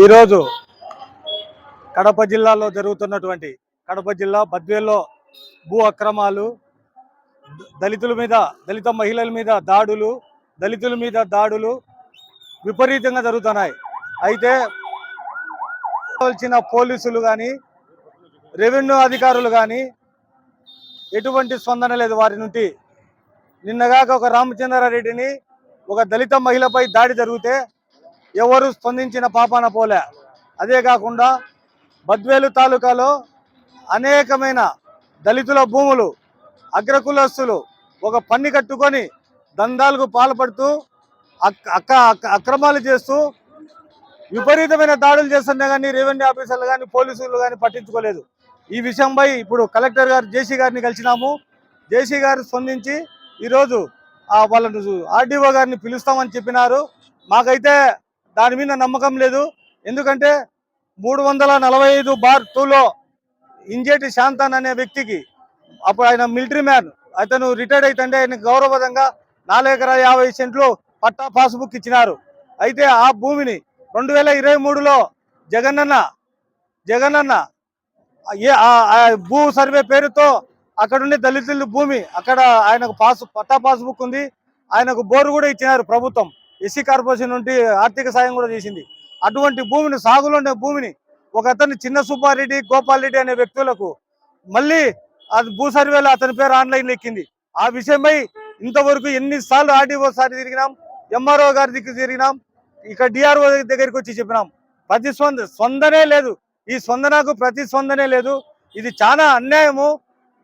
ఈరోజు కడప జిల్లాలో జరుగుతున్నటువంటి కడప జిల్లా బద్వేల్లో భూ అక్రమాలు దళితుల మీద దళిత మహిళల మీద దాడులు దళితుల మీద దాడులు విపరీతంగా జరుగుతున్నాయి. అయితే వచ్చిన పోలీసులు కానీ రెవెన్యూ అధికారులు కానీ ఎటువంటి స్పందన లేదు వారి నుండి. నిన్నగాక ఒక రామచంద్రారెడ్డిని ఒక దళిత మహిళపై దాడి జరిగితే ఎవరు స్పందించిన పాపాన పోలే. అదే కాకుండా బద్వేలు తాలూకాలో అనేకమైన దళితుల భూములు అగ్రకులస్తులు ఒక పన్ని కట్టుకొని దందాలకు పాల్పడుతూ అక్క అక్రమాలు చేస్తూ విపరీతమైన దాడులు చేస్తున్నా కానీ రెవెన్యూ ఆఫీసర్లు కానీ పోలీసులు కానీ పట్టించుకోలేదు. ఈ విషయంపై ఇప్పుడు కలెక్టర్ గారు జేసీ గారిని కలిసినాము. జేసీ గారు స్పందించి ఈరోజు ఆ వాళ్ళను ఆర్డీఓ గారిని పిలుస్తామని చెప్పినారు. మాకైతే దాని మీద నమ్మకం లేదు. ఎందుకంటే మూడు వందల నలభై ఐదు బార్ టూలో ఇంజేటి శాంతన్ అనే వ్యక్తికి అప్పుడు ఆయన మిలిటరీ మ్యాన్ అతను రిటైర్డ్ అయితే ఆయన గౌరవదంగా నాలుగు ఎకరాల యాభై సెంట్లు పట్టా పాస్బుక్ ఇచ్చినారు. అయితే ఆ భూమిని రెండు వేల ఇరవై మూడులో జగనన్న జగనన్న ఏ భూ సర్వే పేరుతో అక్కడుండే దళితుల భూమి అక్కడ ఆయనకు పాస్ పట్టా పాస్బుక్ ఉంది. ఆయనకు బోరు కూడా ఇచ్చినారు ప్రభుత్వం. ఎస్సీ కార్పొరేషన్ నుండి ఆర్థిక సాయం కూడా చేసింది. అటువంటి భూమిని సాగులో ఉండే భూమిని ఒక అతను చిన్న సుబ్బారెడ్డి గోపాల్ రెడ్డి అనే వ్యక్తులకు మళ్ళీ అది భూ సర్వేలో అతని పేరు ఆన్లైన్ ఎక్కింది. ఆ విషయమై ఇంతవరకు ఎన్నిసార్లు ఆర్డీఓ సారి తిరిగినాం ఎంఆర్ఓ గారి దగ్గర తిరిగినాం ఇక్కడ డిఆర్ఓ దగ్గరికి వచ్చి చెప్పినాం. ప్రతిస్పంద స్వందనే లేదు. ఈ స్వందనకు ప్రతి స్వందనే లేదు. ఇది చాలా అన్యాయము.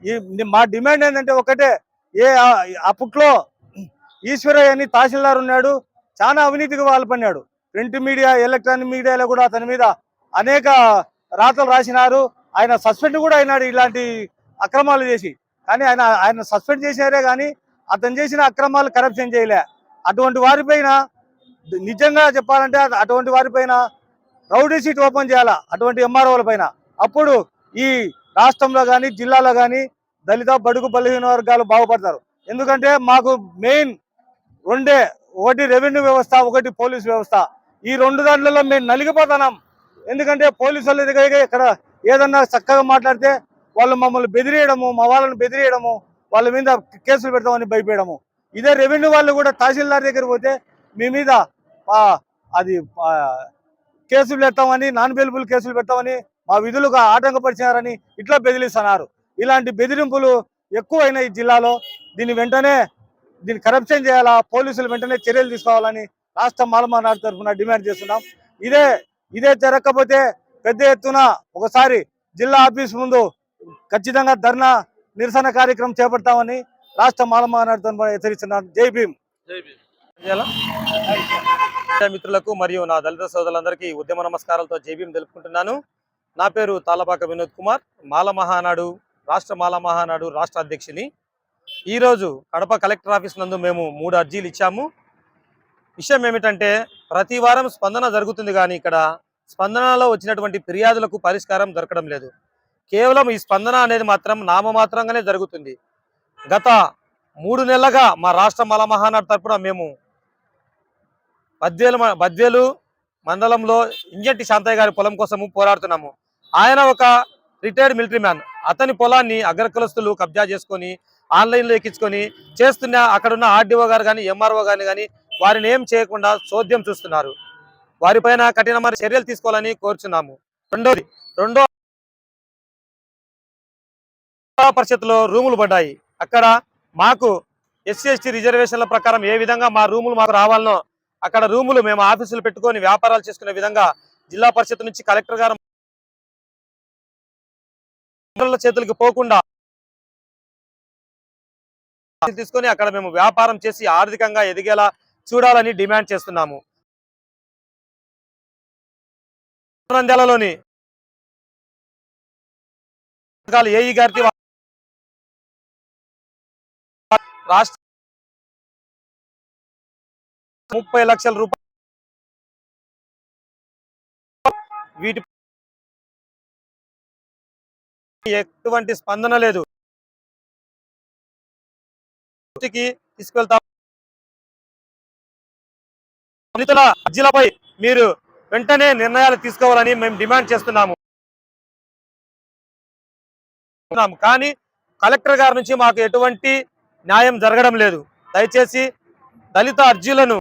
ఈ మా డిమాండ్ ఏంటంటే ఒకటే ఏ అప్పట్లో ఈశ్వరయ్య అని తహసీల్దార్ ఉన్నాడు చాలా అవినీతికి పాల్పడినాడు ప్రింట్ మీడియా ఎలక్ట్రానిక్ మీడియాలో కూడా అతని మీద అనేక రాతలు రాసినారు. ఆయన సస్పెండ్ కూడా అయినాడు ఇలాంటి అక్రమాలు చేసి. కానీ ఆయన ఆయన సస్పెండ్ చేసినారే కానీ అతను చేసిన అక్రమాలు కరప్షన్ చేయలే. అటువంటి వారిపైన నిజంగా చెప్పాలంటే అటువంటి వారిపైన రౌడీ సీట్ ఓపెన్ చేయాలా? అటువంటి ఎంఆర్ఓల పైన. అప్పుడు ఈ రాష్ట్రంలో కానీ జిల్లాలో కానీ దళిత బడుగు బలహీన వర్గాలు బాగుపడతారు. ఎందుకంటే మాకు మెయిన్ రెండే ఒకటి రెవెన్యూ వ్యవస్థ ఒకటి పోలీస్ వ్యవస్థ. ఈ రెండు దాంట్లలో మేము నలిగిపోతున్నాం. ఎందుకంటే పోలీసు వాళ్ళ దగ్గర ఇక్కడ ఏదన్నా చక్కగా మాట్లాడితే వాళ్ళు మమ్మల్ని బెదిరేయడము మా వాళ్ళని బెదిరేయడము వాళ్ళ మీద కేసులు పెడతామని భయపడము. ఇదే రెవెన్యూ వాళ్ళు కూడా తహసీల్దార్ దగ్గర పోతే మీ మీద అది కేసులు పెడతామని నాన్ బెలిబుల్ కేసులు పెడతామని మా విధులుగా ఆటంకపరిచారని ఇట్లా బెదిరిస్తున్నారు. ఇలాంటి బెదిరింపులు ఎక్కువైన ఈ జిల్లాలో. దీన్ని వెంటనే దీన్ని కరప్షన్ చేయాలా? పోలీసులు వెంటనే చర్యలు తీసుకోవాలని రాష్ట్ర మాలమానాడు తరఫున డిమాండ్ చేస్తున్నాం. ఇదే ఇదే జరగకపోతే పెద్ద ఎత్తున ఒకసారి జిల్లా ఆఫీస్ ముందు ఖచ్చితంగా ధర్నా నిరసన కార్యక్రమం చేపడతామని రాష్ట్ర మాలమానాడు తరఫున హెచ్చరిస్తున్నాం. జై భీమ్. మిత్రులకు మరియు నా దళిత సోదరులందరికీ ఉద్యమ నమస్కారాలతో జైభీం తెలుపుకుంటున్నాను. నా పేరు తాళపాక వినోద్ కుమార్. మాల మహానాడు రాష్ట్ర మాల మహానాడు రాష్ట్ర అధ్యక్షుని. ఈరోజు కడప కలెక్టర్ ఆఫీస్ నందు మేము మూడు అర్జీలు ఇచ్చాము. విషయం ఏమిటంటే ప్రతి వారం స్పందన జరుగుతుంది కానీ ఇక్కడ స్పందనలో వచ్చినటువంటి ఫిర్యాదులకు పరిష్కారం దొరకడం లేదు. కేవలం ఈ స్పందన అనేది మాత్రం నామమాత్రంగానే జరుగుతుంది. గత మూడు నెలలుగా మా రాష్ట్ర మల మహానాడు తరపున మేము బద్వేలు బద్వేలు మండలంలో ఇంజంటి శాంతయ్య గారి పొలం కోసము పోరాడుతున్నాము. ఆయన ఒక రిటైర్డ్ మిలిటరీ మ్యాన్. అతని పొలాన్ని అగ్రకులస్తులు కబ్జా చేసుకొని ఆన్లైన్లో ఎక్కించుకొని చేస్తున్న అక్కడున్న ఆర్డీఓ గారు కానీ ఎంఆర్ఓ గారిని కానీ వారిని ఏం చేయకుండా చోద్యం చూస్తున్నారు. వారిపైన కఠినమైన చర్యలు తీసుకోవాలని కోరుచున్నాము. రెండోది రెండో పరిషత్లో రూములు పడ్డాయి. అక్కడ మాకు ఎస్సీ ఎస్టీ రిజర్వేషన్ల ప్రకారం ఏ విధంగా మా రూములు మాకు రావాలనో అక్కడ రూములు మేము ఆఫీసులు పెట్టుకొని వ్యాపారాలు చేసుకునే విధంగా జిల్లా పరిషత్ నుంచి కలెక్టర్ గారు చేతులకు పోకుండా తీసుకొని అక్కడ మేము వ్యాపారం చేసి ఆర్థికంగా ఎదిగేలా చూడాలని డిమాండ్ చేస్తున్నాము. నంద్యాలలోని ఏఈ గారి రాష్ట్ర ముప్పై లక్షల రూపాయలు వీటి ఎటువంటి స్పందన లేదు. తీసుకెళ్తాం. దళితుల అర్జీలపై మీరు వెంటనే నిర్ణయాలు తీసుకోవాలని మేము డిమాండ్ చేస్తున్నాము. కానీ కలెక్టర్ గారి నుంచి మాకు ఎటువంటి న్యాయం జరగడం లేదు. దయచేసి దళిత అర్జీలను